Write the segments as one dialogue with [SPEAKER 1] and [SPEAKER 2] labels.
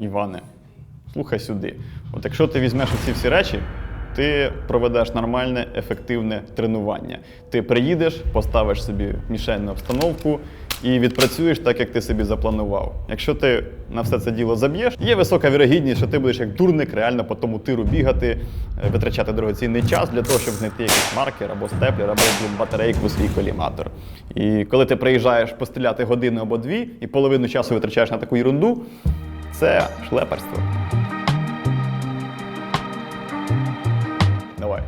[SPEAKER 1] Іване, слухай сюди. От якщо ти візьмеш ці всі речі, ти проведеш нормальне, ефективне тренування. Ти приїдеш, поставиш собі мішенну обстановку і відпрацюєш так, як ти собі запланував. Якщо ти на все це діло заб'єш, є висока вірогідність, що ти будеш як дурник реально по тому тиру бігати, е, витрачати дорогоцінний час для того, щоб знайти якийсь маркер або степлер, або батарейку свій коліматор. І коли ти приїжджаєш постріляти годину або дві, і половину часу витрачаєш на таку ерунду, це шлеперство. Давай.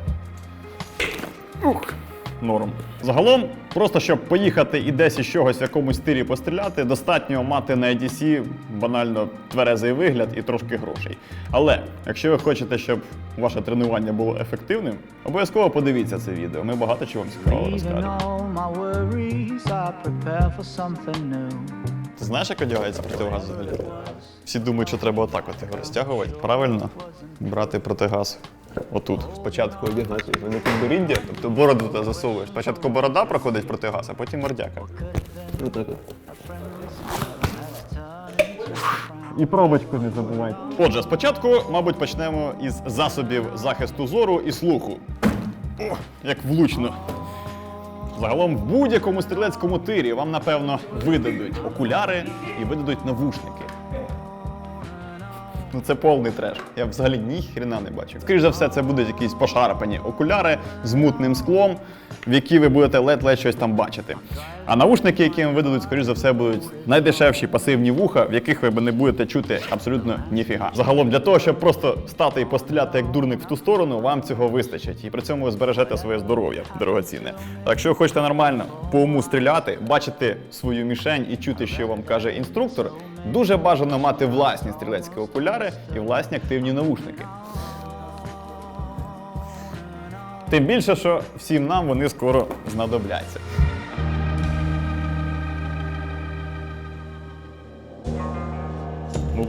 [SPEAKER 1] Ух, норм. Загалом, просто щоб поїхати і десь із чогось в якомусь стилі постріляти, достатньо мати на EDC банально тверезий вигляд і трошки грошей. Але якщо ви хочете, щоб ваше тренування було ефективним, обов'язково подивіться це відео. Ми багато чого вам цікавого розкажемо. Ти знаєш, як одягається протигаз взагалі? Всі думають, що треба отак от його розтягувати. Правильно, брати протигаз. Отут. Спочатку одягнати на підборіддя, тобто бороду ти засовуєш. Спочатку борода проходить протигаз, а потім мордяка. І пробочку не забувайте. Отже, спочатку, мабуть, почнемо із засобів захисту зору і слуху. О, як влучно. Загалом в будь-якому стрілецькому тирі вам, напевно, видадуть окуляри і видадуть навушники. Ну це повний треш. Я взагалі ні хрена не бачив. Скоріше за все, це будуть якісь пошарпані окуляри з мутним склом, в які ви будете ледь-ледь щось там бачити. А наушники, які вам видадуть, скоріш за все, будуть найдешевші пасивні вуха, в яких ви не будете чути абсолютно ніфіга. Загалом для того, щоб просто стати і постріляти як дурник в ту сторону, вам цього вистачить. І при цьому ви збережете своє здоров'я дорогоцінне. Так якщо хочете нормально по уму стріляти, бачити свою мішень і чути, що вам каже інструктор, дуже бажано мати власні стрілецькі окуляри і власні активні навушники. Тим більше, що всім нам вони скоро знадобляться.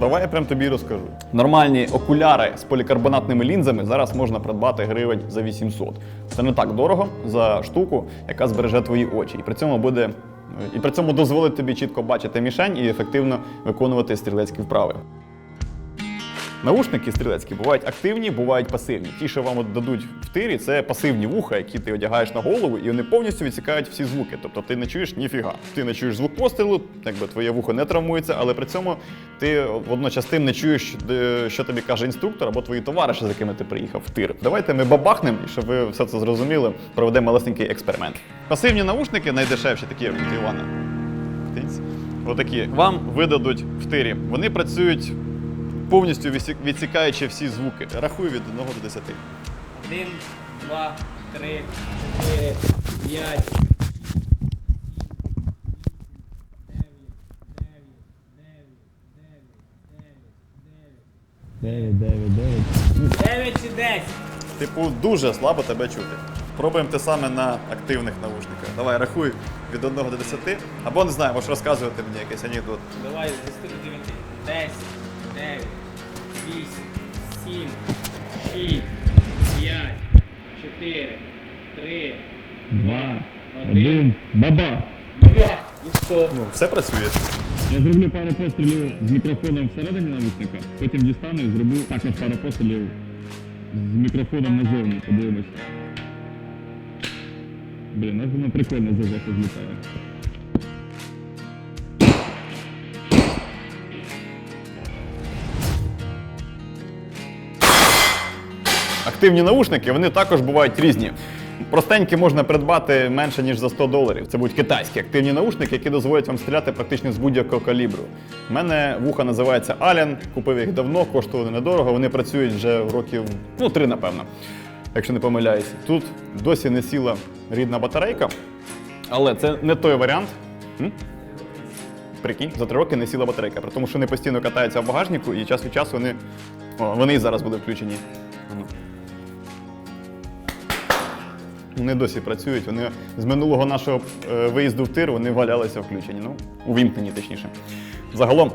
[SPEAKER 1] Давай я прям тобі розкажу. Нормальні окуляри з полікарбонатними лінзами зараз можна придбати гривень за 800. Це не так дорого за штуку, яка збереже твої очі. І при цьому буде. І при цьому дозволить тобі чітко бачити мішень і ефективно виконувати стрілецькі вправи. Наушники стрілецькі бувають активні, бувають пасивні. Ті, що вам от дадуть в тирі, це пасивні вуха, які ти одягаєш на голову, і вони повністю відсікають всі звуки. Тобто ти не чуєш ніфіга. Ти не чуєш звук пострілу, якби твоє вухо не травмується, але при цьому ти водночас тим не чуєш, що тобі каже інструктор або твої товариші, з якими ти приїхав в тир. Давайте ми бабахнемо, і щоб ви все це зрозуміли, проведемо малесенький експеримент. Пасивні наушники найдешевші, такі Івана. Отакі вам видадуть в тирі. Вони працюють повністю відсікаючи всі звуки. Рахую від 1 до 10.
[SPEAKER 2] Один, два, три, чотири, п'ять. Дев'ять чи десять?
[SPEAKER 1] Типу, дуже слабо тебе чути. Пробуємо те саме на активних наушниках. Давай, рахуй від 1 до 10. Або не знаю, можеш розказувати мені якийсь анекдот.
[SPEAKER 2] Давай з 10 до 9. Десять, дев'ять, вісім, сім, шість, п'ять, чотири, три,
[SPEAKER 3] Два,
[SPEAKER 2] один.
[SPEAKER 3] один, баба!
[SPEAKER 2] І що?
[SPEAKER 1] Ну, все працює.
[SPEAKER 3] Я зроблю пару пострілів з мікрофоном всередині навушника, потім дістану і зроблю також пару пострілів з мікрофоном назовні, подивимось. Блін, аж воно прикольно за захист злітає.
[SPEAKER 1] Активні наушники вони також бувають різні. Простенькі можна придбати менше ніж за 100 доларів. Це будуть китайські активні наушники, які дозволять вам стріляти практично з будь-якого калібру. У мене вуха називається Alien, купив їх давно, коштували недорого. Вони працюють вже років ну три, напевно, якщо не помиляюсь. Тут досі не сіла рідна батарейка, але це не той варіант. Прикинь, за три роки не сіла батарейка, при тому що вони постійно катаються в багажнику і час від часу вони. О, вони і зараз будуть включені. Вони досі працюють. Вони з минулого нашого е, виїзду в тир вони валялися включені. Ну, увімкнені, точніше. Загалом,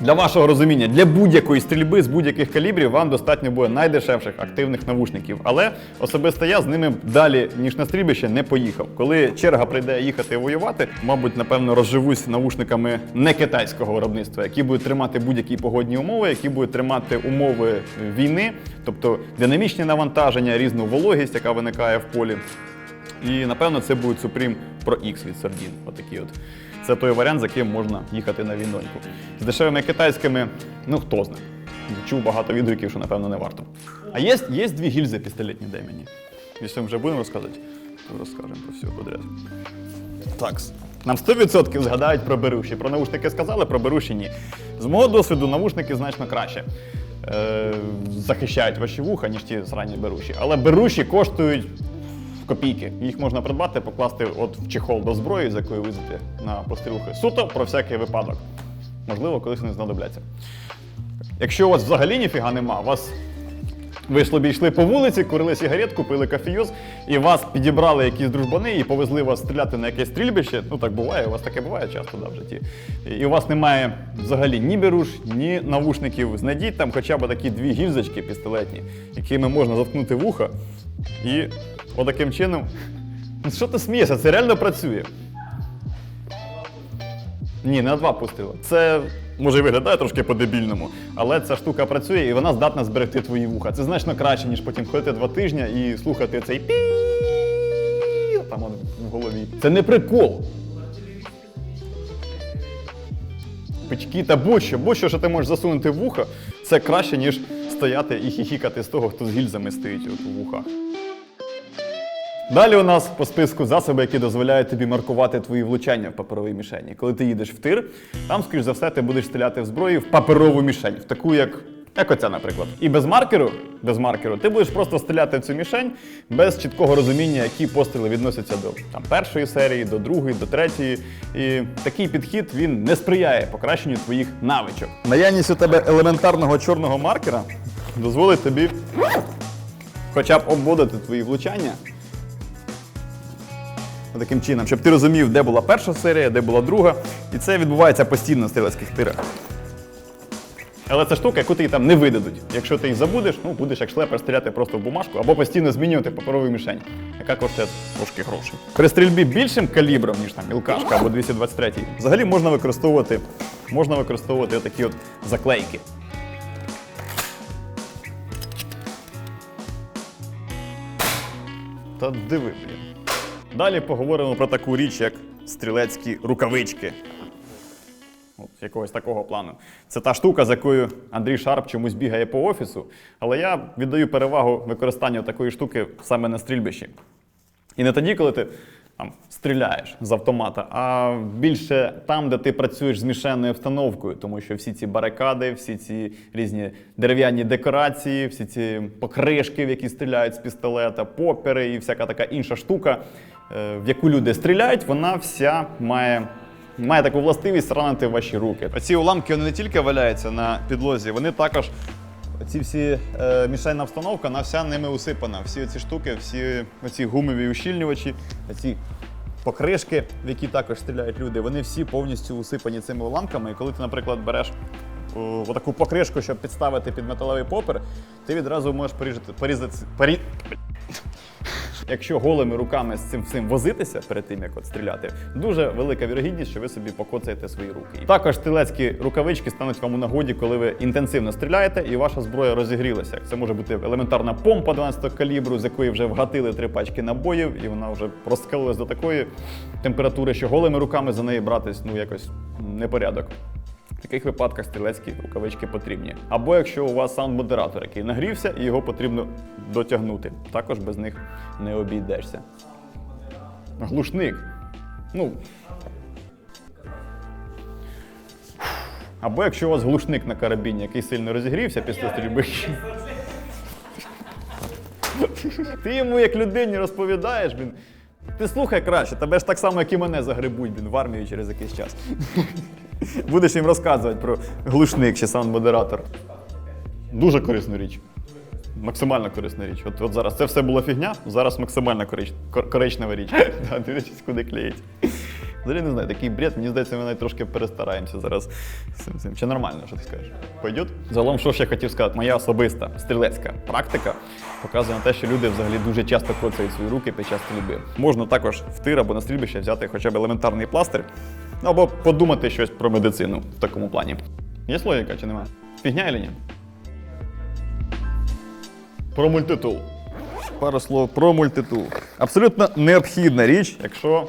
[SPEAKER 1] Для вашого розуміння, для будь-якої стрільби з будь-яких калібрів вам достатньо буде найдешевших активних навушників. Але особисто я з ними далі, ніж на стрільбище, не поїхав. Коли черга прийде їхати воювати, мабуть, напевно, розживусь навушниками не китайського виробництва, які будуть тримати будь-які погодні умови, які будуть тримати умови війни, тобто динамічні навантаження, різну вологість, яка виникає в полі. І напевно це буде Supreme Pro X від Sardin. Отакі от. Це той варіант, з яким можна їхати на війноньку. З дешевими китайськими, ну хто знає. Чув багато відгуків, що напевно не варто. А є, є дві гільзи пістолетні, дай мені. Якщо ми вже будемо розказувати, то розкажемо про все подряд. Так. Нам 100% згадають про беруші. Про наушники сказали, про беруші ні. З мого досвіду, навушники значно краще е, захищають ваші вуха, ніж ті зранні беруші. Але беруші коштують копійки. Їх можна придбати, покласти от в чехол до зброї, з якої везете на пострілки. Суто про всякий випадок. Можливо, колись вони знадобляться. Якщо у вас взагалі ніфіга нема, у вас ви собі йшли по вулиці, курили сигаретку, пили кофійоз, і вас підібрали якісь дружбани і повезли вас стріляти на якесь стрільбище. Ну так буває, у вас таке буває часто да, в житті. І у вас немає взагалі ні беруш, ні навушників. Знайдіть там хоча б такі дві гільзочки пістолетні, якими можна заткнути вуха. І отаким чином. Ну що ти смієшся? Це реально працює. Ні, не на два постріли. Це може виглядає трошки по-дебільному, але ця штука працює і вона здатна зберегти твої вуха. Це значно краще, ніж потім ходити два тижні і слухати цей пі там в голові. Це не прикол. Печки та будь-що, що ти можеш засунути вуха, це краще, ніж стояти і хіхікати з того, хто з гільзами стоїть у вухах. Далі у нас по списку засоби, які дозволяють тобі маркувати твої влучання в паперовій мішені. Коли ти їдеш в тир, там, скоріш за все, ти будеш стріляти в зброю в паперову мішень, в таку, як, як оця, наприклад. І без маркеру, без маркеру, ти будеш просто стріляти в цю мішень без чіткого розуміння, які постріли відносяться до там, першої серії, до другої, до третьої. І такий підхід він не сприяє покращенню твоїх навичок. Наявність у тебе елементарного чорного маркера дозволить тобі хоча б обводити твої влучання таким чином, щоб ти розумів, де була перша серія, де була друга. І це відбувається постійно на стрілецьких тирах. Але це штука, яку ти там не видадуть. Якщо ти їх забудеш, ну будеш як шлепер стріляти просто в бумажку або постійно змінювати паперову мішень, яка коштує трошки грошей. При стрільбі більшим калібром, ніж там мілкашка або 223, взагалі можна використовувати, можна використовувати отакі от заклейки. Та диви, блін. Далі поговоримо про таку річ, як стрілецькі рукавички. От, якогось такого плану. Це та штука, з якою Андрій Шарп чомусь бігає по офісу, але я віддаю перевагу використанню такої штуки саме на стрільбищі. І не тоді, коли ти там, стріляєш з автомата, а більше там, де ти працюєш з мішенною обстановкою, тому що всі ці барикади, всі ці різні дерев'яні декорації, всі ці покришки, в які стріляють з пістолета, попери і всяка така інша штука, в яку люди стріляють, вона вся має. Має таку властивість ранити ваші руки. Оці уламки вони не тільки валяються на підлозі, вони також ці всі е, мішельна обстановка, вона вся ними усипана. Всі ці штуки, всі оці гумові ущільнювачі, ці покришки, в які також стріляють люди, вони всі повністю усипані цими уламками. І коли ти, наприклад, береш о, отаку покришку, щоб підставити під металевий попер, ти відразу можеш порізати, порізати, порі... Якщо голими руками з цим всім возитися перед тим, як от стріляти, дуже велика вірогідність, що ви собі покоцаєте свої руки. Також стрілецькі рукавички стануть вам у нагоді, коли ви інтенсивно стріляєте і ваша зброя розігрілася. Це може бути елементарна помпа 12 калібру, з якої вже вгатили три пачки набоїв, і вона вже розкалилась до такої температури, що голими руками за неї братись ну якось непорядок. Таких випадках стрілецькі рукавички потрібні. Або якщо у вас саунд-модератор, який нагрівся, і його потрібно дотягнути. Також без них не обійдешся. Глушник. Ну. Або якщо у вас глушник на карабіні, який сильно розігрівся після стрільби. Ти йому як людині розповідаєш, блін. Ти слухай краще, тебе ж так само, як і мене загребуть, блін, в армію через якийсь час. Будеш їм розказувати про глушник чи саунд-модератор. Дуже корисна річ. Максимально корисна річ. От, от зараз це все була фігня, зараз максимально корич, кор- коричнева річ. Да, Дивлячись, куди клеїть. Взагалі не знаю, такий бред, мені здається, ми навіть трошки перестараємося зараз. Чи нормально, що ти скажеш? Пойдет? Загалом, що ж я хотів сказати, моя особиста стрілецька практика показує на те, що люди взагалі дуже часто коцають свої руки під час стрільби. Можна також в тир або на стрільбище взяти хоча б елементарний пластир, або подумати щось про медицину в такому плані. Є логіка чи немає? Фігня чи ні? Про мультитул. Пару слов про мультитул. Абсолютно необхідна річ, якщо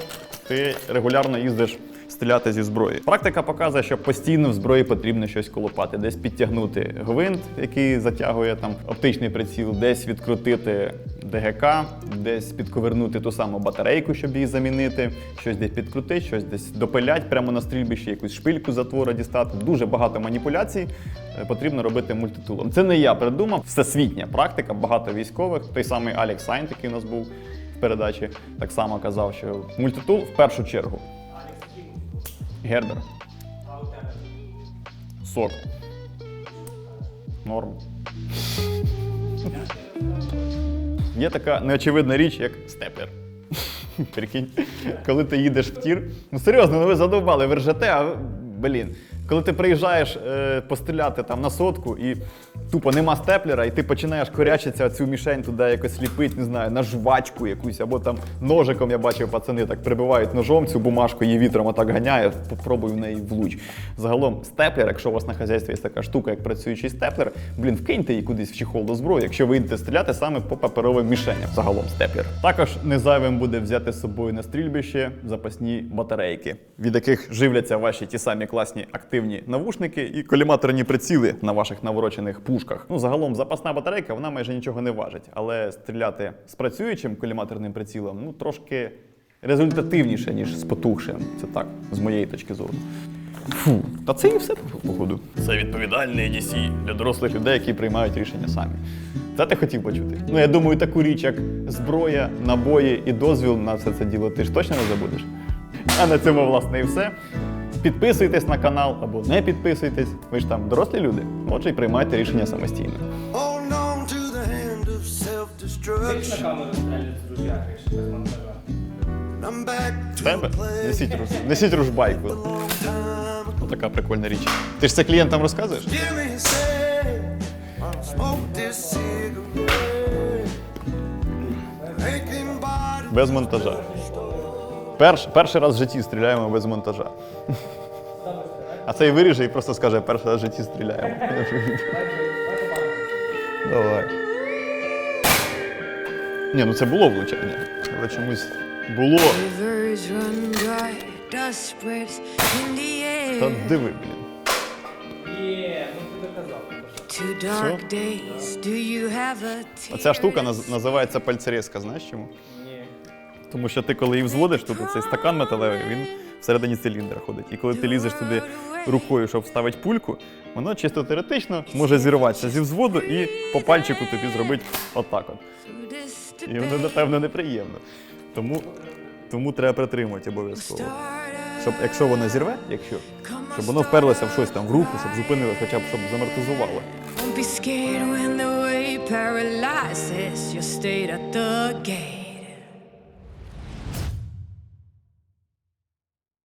[SPEAKER 1] ти регулярно їздиш стріляти зі зброї. Практика показує, що постійно в зброї потрібно щось колупати, десь підтягнути гвинт, який затягує там оптичний приціл, десь відкрутити ДГК, десь підковернути ту саму батарейку, щоб її замінити, щось десь підкрутити, щось десь допилять прямо на стрільбищі, якусь шпильку затвора дістати. Дуже багато маніпуляцій е, потрібно робити мультитулом. Це не я придумав, всесвітня практика, багато військових. Той самий Алекс Сайн, який у нас був в передачі, так само казав, що мультитул в першу чергу. Гербер. Сок. Норм. Є така неочевидна річ, як степлер. Прикинь, коли ти їдеш в тір. Ну серйозно, ну ви задовбали, ви ржете, а блін. Коли ти приїжджаєш е, постріляти там на сотку і тупо нема степлера, і ти починаєш корячитися цю мішень туди якось ліпити, не знаю, на жвачку якусь, або там ножиком я бачив, пацани так прибивають ножом цю бумажку, її вітром отак ганяє, попробуй в неї влуч. Загалом степлер, якщо у вас на хазяйстві є така штука, як працюючий степлер, блін, вкиньте її кудись в чехол до зброї, якщо ви йдете стріляти саме по паперовим мішеням. Загалом степлер. Також не зайвим буде взяти з собою на стрільбище запасні батарейки, від яких живляться ваші ті самі класні активні навушники і коліматорні приціли на ваших наворочених пушках. Ну, загалом запасна батарейка вона майже нічого не важить, але стріляти з працюючим коліматорним прицілом ну трошки результативніше, ніж з потухшим. Це так, з моєї точки зору. Фу, та це і все походу. Це відповідальний DC для дорослих людей, які приймають рішення самі. Це ти хотів почути? Ну я думаю, таку річ, як зброя, набої і дозвіл на все це діло, ти ж точно не забудеш. А на цьому, власне, і все. Підписуйтесь на канал або не підписуйтесь. Ви ж там дорослі люди. Отже, і приймайте рішення самостійно. Тебе? Несіть, руж- несіть ружбайку. Отака прикольна річ. Ти ж це клієнтам розказуєш? Без монтажа. Перш, перший раз в житті стріляємо без монтажа. А цей виріже і просто скаже, перший раз в житті стріляємо. Давай. Ні, ну це було влучання. Але чомусь було. Та диви, блін.
[SPEAKER 4] A
[SPEAKER 1] Оця штука наз- називається пальцерезка, знаєш чому? Тому що ти, коли її взводиш, тут цей стакан металевий, він всередині циліндра ходить. І коли ти лізеш туди рукою, щоб вставити пульку, воно чисто теоретично може зірватися зі взводу і по пальчику тобі зробити отак от. І воно, напевно, неприємно. Тому, тому треба притримувати обов'язково. Щоб, якщо воно зірве, якщо, щоб воно вперлося в щось там в руку, щоб зупинило, хоча б щоб замортизувало.
[SPEAKER 4] Don't be scared when the way paralyzes your state at the gate.